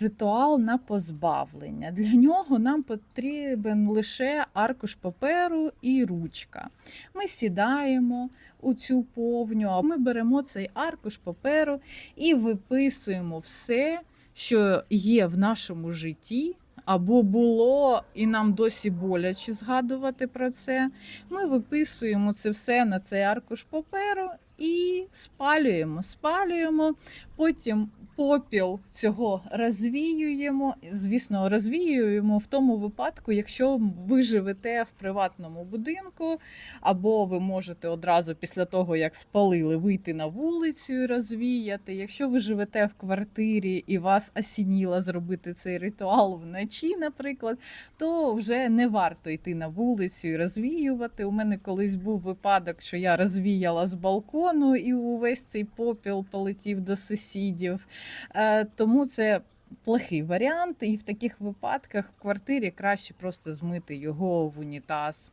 Ритуал на позбавлення. Для нього нам потрібен лише аркуш паперу і ручка. Ми сідаємо у цю повню, а ми беремо цей аркуш паперу і виписуємо все, що є в нашому житті. Або було, і нам досі боляче згадувати про це. Ми виписуємо це все на цей аркуш паперу і спалюємо. Спалюємо, потім попіл цього розвіюємо. Звісно, розвіюємо в тому випадку, якщо ви живете в приватному будинку, або ви можете одразу після того, як спалили, вийти на вулицю і розвіяти. Якщо ви живете в квартирі і вас осініло зробити цей ритуал вночі, наприклад, то вже не варто йти на вулицю і розвіювати. У мене колись був випадок, що я розвіяла з балкону, і увесь цей попіл полетів до сусідів. Е, Тому це. Плохий варіант, і в таких випадках в квартирі краще просто змити його в унітаз.